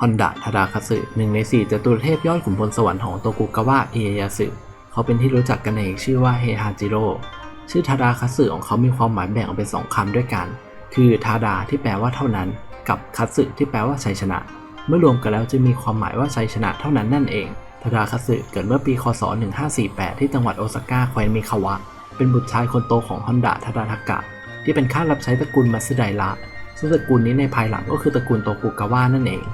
ฮอนดะทาดาคัตสึหนึ่งในสี่จตุรเทพยอดขุนพลสวรรค์ของโตกุกาวะเอยายาสึเขาเป็นที่รู้จักกันในชื่อว่าเฮฮาจิโร่ชื่อทาดาคัตสึของเขามีความหมายแบ่งออกเป็นสองคำด้วยกัน คือทาดาที่แปลว่าเท่านั้น กับคัตสึที่แปลว่าชัยชนะ เมื่อรวมกันแล้วจะมีความหมายว่าชัยชนะเท่านั้นนั่นเองทาดาคัตสึเกิดเมื่อปีคศ 1548 ที่จังหวัดโอซาก้าแคว้นมิคาวะ เป็นบุตรชายคนโตของฮอนดะทาดาทากะ ที่เป็นข้ารับใช้ตระกูลมัตสึไดระซึ่งตระกูลนี้ในภายหลังก็คือตระกูลโตกุกาวะนั่นเอง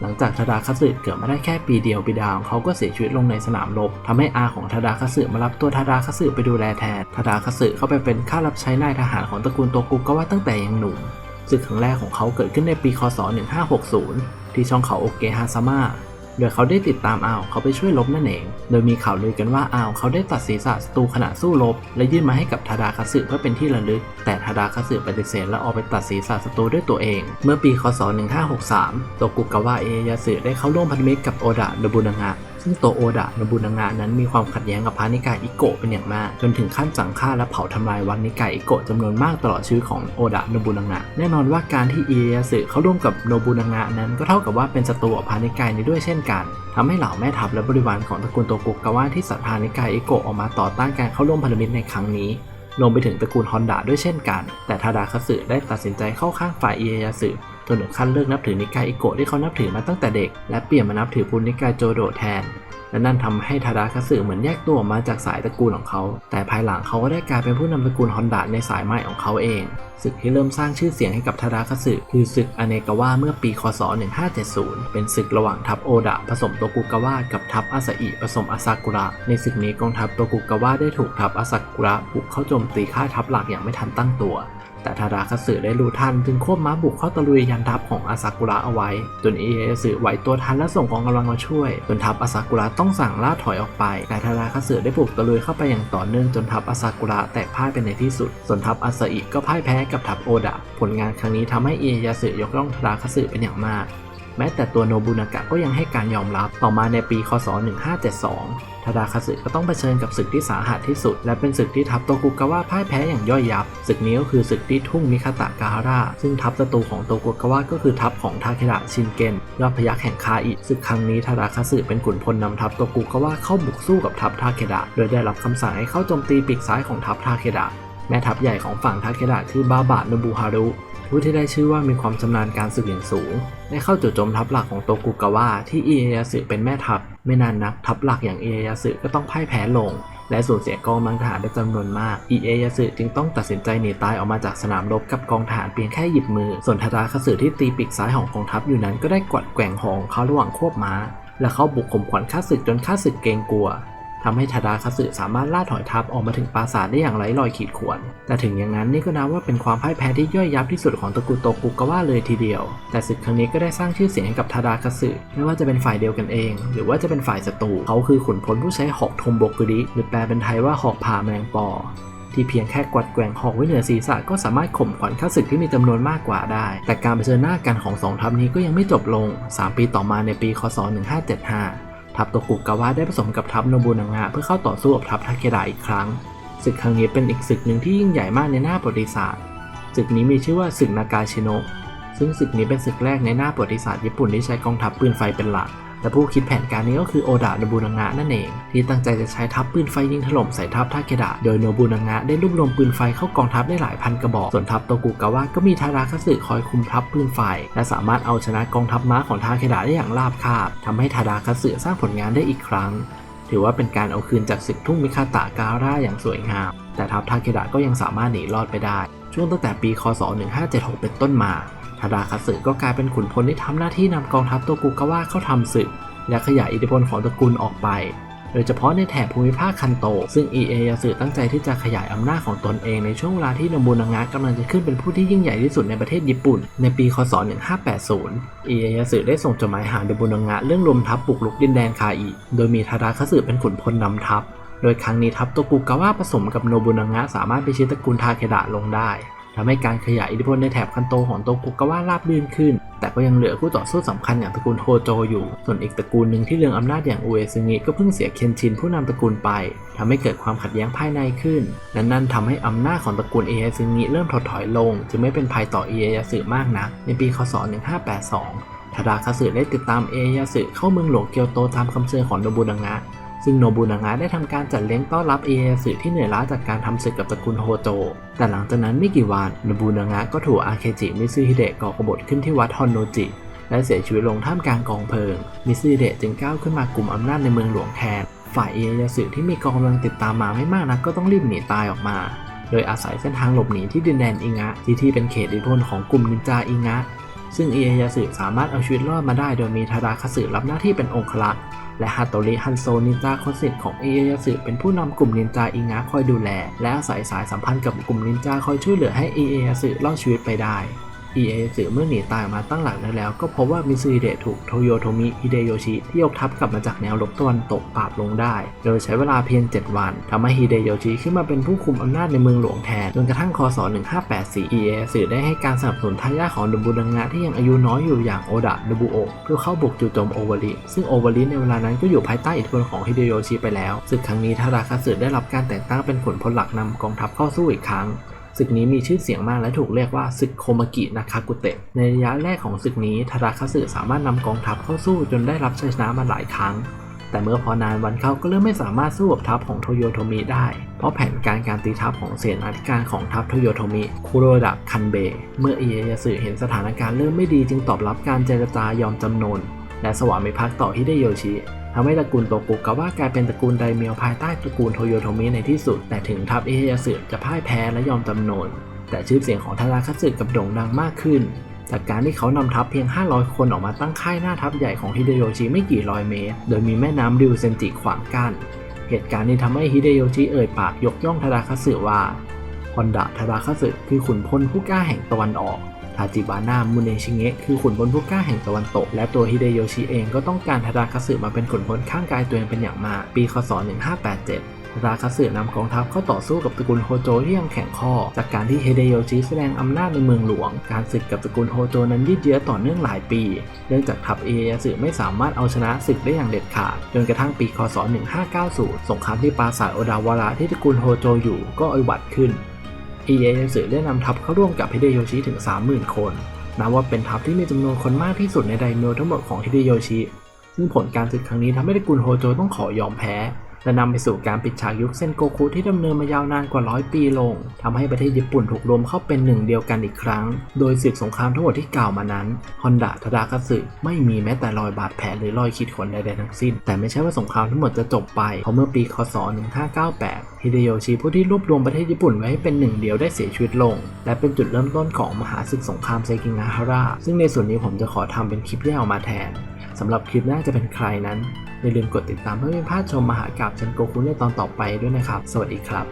หลังจากทาดาคัตสึเกิดมาได้แค่ปีเดียวบิดาของเขาก็เสียชีวิตลงในสนามรบทำให้อาของทาดาคัตสึมารับตัวทาดาคัตสึไปดูแลแทนทาดาคัตสึเข้าไปเป็นข้ารับใช้นายทหารของตระกูลโตกุก็ว่าตั้งแต่ยังหนุ่มศึกครั้งแรกของเขาเกิดขึ้นในปีคศ 1560 ที่ช่องเขาโอเกฮาซาม่า โดยเขาได้ติดตามอาวเขาไปช่วยลบนั่นเอง โดยมีข่าวลือกันว่าอาวเขาได้ตัดศีรษะศัตรูขณะสู้รบและยื่นมาให้กับทาดาคัสึเพื่อเป็นที่ระลึก แต่ทาดาคัสึปฏิเสธและออกไปตัดศีรษะศัตรูด้วยตัวเอง เมื่อปี คศ 1563 โตกุกาวะเอยาสึได้เข้าร่วมพันธมิตรกับโอดะโนบุนางะ ซึ่งโตโอดะโนบุนางะนั้นมีความขัดแย้งกับพระนิกายอิโกะเป็นอย่างมาก จนถึงขั้นสั่งฆ่าและเผาทำลายวังนิกายอิโกะจำนวนมากตลอดชีวิตของโอดะโนบุนางะแน่นอนว่าการที่เอยาสึเข้าร่วมกับโนบุนางะนั้นก็เท่ากับว่าเป็นศัตรูกับพระนิกายนี้ด้วยเช่นกันทำให้เหล่าแม่ทัพและบริวารของตระกูลโตกุกาวะที่ศรัทธานิกายอิโกะออกมาต่อต้านการเข้าร่วมพันธมิตรในครั้งนี้รวมไปถึงตระกูลฮอนดะด้วยเช่นกัน แต่ทาดาคัสึได้ตัดสินใจเข้าข้างฝ่ายเอยาสึ จนถึงขั้นเลิกนับถือนิกายอิโกะที่เขานับถือมาตั้งแต่เด็ก และเปลี่ยนมานับถือพุทธนิกายโจโดแทน และนั่นทำให้ทาดาคัตสึเหมือนแยกตัวออกมาจากสายตระกูลของเขา แต่ภายหลังเขาก็ได้กลายเป็นผู้นำตระกูลฮอนดะในสายใหม่ของเขาเองศึกที่เริ่มสร้างชื่อเสียงให้กับทาดาคัตสึคือศึกอเนกาวะเมื่อปี คศ 1570 เป็นศึกระหว่างทัพโอดะผสมโตกุกาวะกับทัพอาซาอิผสมอาซากุระ ในศึกนี้กองทัพโตกุกาวะได้ถูกทัพอาซากุระบุกเข้าโจมตีค่าทัพหลักอย่างไม่ทันตั้งตัว แต่ทาราคัตสึได้รู้ทันจึงควบม้าบุกเข้าตะลุยยันทัพของอาซากุระเอาไว้ จนเอเยสึไหวตัวทันและส่งกองกำลังมาช่วย จนทัพอาซากุระต้องสั่งล่าถอยออกไป แต่ทาราคัตสึได้บุกตะลุยเข้าไปอย่างต่อเนื่องจนทัพอาซากุระแตกพ่ายไปในที่สุด ส่วนทัพอาซาอิก็พ่ายแพ้กับทัพโอดะ ผลงานครั้งนี้ทำให้เอยาสึยกย่องทาราคัตสึเป็นอย่างมาก ม้แต่ตัวโนบุนากะก็ยังให้การยอมรับ ต่อมาในปี คศ 1572 ทาดาคาสึก็ต้องเผชิญกับศึกที่สาหัสที่สุด และเป็นศึกที่ทัพโตกุกาวะพ่ายแพ้อย่างย่อยยับ ศึกนี้ก็คือศึกที่ทุ่งมิคาตะกาฮาระซึ่งทัพศัตรูของโตกุกาวะก็คือทัพของทาเคดะชินเกนยอดพยัคฆ์แห่งคาอิศึกครั้งนี้ทาดาคาสึเป็นขุนพลนำทัพโตกุกาวะเข้าบุกสู้กับทัพทาเคดะโดยได้รับคำสั่งให้เข้าโจมตีปีกซ้ายของทัพทาเคดะ แม่ทัพใหญ่ของฝั่งทาเคดะคือบาบะโนบุฮารุผู้ที่ได้ชื่อว่ามีความชำนาญการศึกอย่างสูง ได้เข้าจู่โจมทัพหลักของโตกุกาวะที่อิเอยาสึเป็นแม่ทัพ ไม่นานนักทัพหลักอย่างอิเอยาสึก็ต้องพ่ายแพ้ลง และสูญเสียกองมังทหารไปจำนวนมากอิเอยาสึจึงต้องตัดสินใจหนีตายออกมาจากสนามรบกับกองทหารเพียงแค่หยิบมือ ส่วนทาดาคสึที่ตีปีกซ้ายของกองทัพอยู่นั้นก็ได้กวัดแกว่งหองเขาระหว่างควบม้าและเขาบุกข่มขวัญข้าศึกจนข้าศึกเกรงกลัว ทำให้ทาดาคัตสึสามารถล่าถอยทัพออกมาถึงปราสาทได้อย่างไร้รอยขีดข่วน แต่ถึงอย่างนั้นนี่ก็นับว่าเป็นความพ่ายแพ้ที่ย่อยยับที่สุดของตระกูลโตกุกาวะเลยทีเดียว แต่ศึกครั้งนี้ก็ได้สร้างชื่อเสียงให้กับทาดาคัตสึไม่ว่าจะเป็นฝ่ายเดียวกันเอง หรือว่าจะเป็นฝ่ายศัตรูเขาคือขุนพลผู้ใช้หอกทมบกุริหรือแปลเป็นไทยว่าหอกผ่าแมลงปอที่เพียงแค่กวัดแกว่งหอกไว้เหนือศีรษะก็สามารถข่มขวัญข้าศึกที่มีจำนวนมากกว่าได้ แต่การเผชิญหน้ากันของสองทัพนี้ก็ยังไม่จบลง 3 ปีต่อมาในปี คศ 1575 ทัพโตกุกาวะได้ผสมกับทัพโนบุนางะเพื่อเข้าต่อสู้กับทัพทาเคดะอีกครั้งศึกครั้งนี้เป็นอีกศึกหนึ่งที่ยิ่งใหญ่มากในหน้าประวัติศาสตร์ศึกนี้มีชื่อว่าศึกนากาชิโนะซึ่งศึกนี้เป็นศึกแรกในหน้าประวัติศาสตร์ญี่ปุ่นที่ใช้กองทัพปืนไฟเป็นหลัก และผู้คิดแผนการนี้ก็คือโอดะโนบุนางะนั่นเอง ที่ตั้งใจจะใช้ทัพปืนไฟยิงถล่มใส่ทัพทาเคดะโดยโนบุนางะได้รวบรวมปืนไฟเข้ากองทัพได้หลายพันกระบอก ส่วนทัพโตกุกาวะก็มีทาราคัสึคอยคุมทัพปืนไฟ และสามารถเอาชนะกองทัพม้าของทาเคดะได้อย่างราบคาบทำให้ทาราคัสึสร้างผลงานได้อีกครั้ง ถือว่าเป็นการเอาคืนจากศึกทุ่งมิคาตะการ่าอย่างสวยงาม แต่ทัพทาเคดะก็ยังสามารถหนีรอดไปได้ ช่วงตั้งแต่ปีคศ 1576 เป็นต้นมาทาดาคัตสึก็กลายเป็นขุนพลที่ทำหน้าที่นำกองทัพโตกุกาวะเข้าทำศึก และขยายอิทธิพลของตระกูลออกไป โดยเฉพาะในแถบภูมิภาคคันโต ซึ่งอิเอยาสึตั้งใจที่จะขยายอำนาจของตนเองในช่วงเวลาที่โนบุนางะกำลังจะขึ้นเป็นผู้ที่ยิ่งใหญ่ที่สุดในประเทศญี่ปุ่น ในปีคศ 1580อิเอยาสึได้ส่งจดหมายหาโนบุนางะเรื่องรวมทัพบุกรุกดินแดนคาอิ โดยมีทาดาคัตสึเป็นขุนพลนำทัพ โดยครั้งนี้ทัพโตกุกาวะผสมกับโนบุนางะสามารถไปชิดตระกูลทาเคดะลงได้ทำให้การขยายอิทธิพลในแถบคันโตของโตกุกาวะราบรื่นขึ้น แต่ก็ยังเหลือคู่ต่อสู้สำคัญอย่างตระกูลโฮโจอยู่ ส่วนอีกตระกูลหนึ่งที่เรืองอำนาจอย่างอุเอซึงิก็เพิ่งเสียเคนชินผู้นำตระกูลไปทำให้เกิดความขัดแย้งภายในขึ้น และนั่นทำให้อำนาจของตระกูลเอเอซึงิเริ่มถดถอยลง จึงไม่เป็นภัยต่อเอเอสึมากนัก ในปีคศ 1582ทาดาคาสึได้ติดตามเอยาสึเข้าเมืองหลวงเกียวโตตามคำเชิญของโนบุนางะ ซึ่งโนบุนางะได้ทำการจัดเลี้ยงต้อนรับเอยาสึที่เหนื่อยล้าจากการทำศึกกับตระกูลโฮโจ แต่หลังจากนั้นไม่กี่วันโนบุนางะก็ถูกอาเคจิมิซึฮิเดะก่อกบฏขึ้นที่วัดฮอนโนจิ และเสียชีวิตลงท่ามกลางกองเพลิง มิซึฮิเดะจึงก้าวขึ้นมากลุ่มอำนาจในเมืองหลวงแทนฝ่ายเอยาสึที่มีกองกำลังติดตามมาไม่มากนักก็ต้องรีบหนีตายออกมา โดยอาศัยเส้นทางหลบหนีที่ดินแดนอิงะที่ที่เป็นเขตอิทธิพลของกลุ่มนินจาอิงะ ซึ่งเอยาสึสามารถเอาชีวิตรอดมาได้โดยมีทาดาคสึรับหน้าที่เป็นองครักษ์ และฮาโตริฮันโซนินจาคนสนิทของเอเยาสึเป็นผู้นำกลุ่มนินจาอิงะคอยดูแล และอาศัยสายสัมพันธ์กับกลุ่มนินจาคอยช่วยเหลือให้เอเยาสึรอดชีวิตไปได้ เอยาสึเมื่อหนีตายออกมาตั้งหลักได้แล้ว ก็พบว่ามิซุฮิเดะถูกโทโยโทมิฮิเดโยชิที่ยกทัพกลับมาจากแนวรบตะวันตกปราบลงได้ โดยใช้เวลาเพียง 7 วันทำให้ฮิเดโยชิขึ้นมาเป็นผู้คุมอำนาจในเมืองหลวงแทน จนกระทั่งคศ 1584เอยาสึได้ให้การสนับสนุนทายาทของดบุดังงะที่ยังอายุน้อยอยู่อย่างโอดะดบุโอะเพื่อเข้าบุกจู่โจมโอวาริซึ่งโอวาริในเวลานั้นก็อยู่ภายใต้อิทธิพลของฮิเดโยชิไปแล้วศึกครั้งนี้ทาราคาสึได้รับการแต่งตั้งเป็นขุนพลหลักนำกองทัพเข้าสู้อีกครั้ง ศึกนี้มีชื่อเสียงมากและถูกเรียกว่าศึกโคมากินาคากุเตะ ในระยะแรกของศึกนี้ทาราคาสึสามารถนำกองทัพเข้าสู้จนได้รับชัยชนะมาหลายครั้ง แต่เมื่อพอนานวันเขาก็เริ่มไม่สามารถสู้กับทัพของโทโยโทมิได้ เพราะแผนการการตีทัพของเสนาธิการของทัพโทโยโทมิคุโรดะคันเบะเมื่อเอยยาสึเห็นสถานการณ์เริ่มไม่ดีจึงตอบรับการเจรจายอมจำนนและสวามิภักดิ์ต่อฮิเดโยชิ ทำให้ตระกูลโตกุกาวะกลายเป็นตระกูลไดเมียวภายใต้ตระกูลโทโยโทมิในที่สุด แต่ถึงทัพเอยาสึจะพ่ายแพ้และยอมจำนน แต่ชื่อเสียงของทาราคัสึกับโด่งดังมากขึ้น จากการที่เขานำทัพเพียง 500 คนออกมาตั้งค่ายหน้าทัพใหญ่ของฮิเดโยชิไม่กี่ร้อยเมตร โดยมีแม่น้ำริวเซนจิขวางกั้น เหตุการณ์นี้ทำให้ฮิเดโยชิเอ่ยปากยกย่องทาราคัสึว่าฮอนดะทาราคัสึคือขุนพลผู้กล้าแห่งตะวันออก ทาจิบาน่ามุเนชิเงะคือขุนพลผู้กล้าแห่งตะวันตก และตัวฮิเดโยชิเองก็ต้องการทาราคัสึมาเป็นขุนพลข้างกายตัวเองเป็นอย่างมาก ปีคศ 1587ทาราคัตสึนำกองทัพเข้าต่อสู้กับตระกูลโฮโจที่ยังแข็งข้อ จากการที่เฮเดโยชิแสดงอำนาจในเมืองหลวง การศึกกับตระกูลโฮโจนั้นยืดเยื้อต่อเนื่องหลายปี เนื่องจากทัพเอยาสึไม่สามารถเอาชนะศึกได้อย่างเด็ดขาด จนกระทั่งปี คศ 1590 สงครามที่ปราสาทโอดาวาระที่ตระกูลโฮโจอยู่ก็อวัดขึ้น เอยาสึได้นำทัพเข้าร่วมกับฮิเดโยชิถึง 30,000 คน นับว่าเป็นทัพที่มีจำนวนคนมากที่สุดในไดเมียวทั้งหมดของฮิเดโยชิ ซึ่งผลการศึกครั้งนี้ทำให้ตระกูลโฮโจต้องขอยอมแพ้ และนำไปสู่การปิดฉากยุคเซนโกคุที่ดำเนินมายาวนานกว่าร้อยปีลงทำให้ประเทศญี่ปุ่นถูกรวมเข้าเป็นหนึ่งเดียวกันอีกครั้ง โดยศึกสงครามทั้งหมดที่กล่าวมานั้นฮอนดะทดาคัตสึไม่มีแม้แต่รอยบาดแผลหรือรอยขีดข่วนใดๆทั้งสิ้น แต่ไม่ใช่ว่าสงครามทั้งหมดจะจบไป เพราะเมื่อปีคศ 1598 ฮิเดโยชิผู้ที่รวบรวมประเทศญี่ปุ่นไว้ให้เป็นหนึ่งเดียวได้เสียชีวิตลง และเป็นจุดเริ่มต้นของมหาศึกสงครามไซกิงาฮาระซึ่งในส่วนนี้ผมจะขอทำเป็นคลิปแยกออกมาแทน สำหรับคลิปหน้าจะเป็นใครนั้นอย่าลืมกดติดตามเพื่อไม่พลาดชมมหากราบเชนโกคุในตอนต่อไปด้วยนะครับ สวัสดีครับ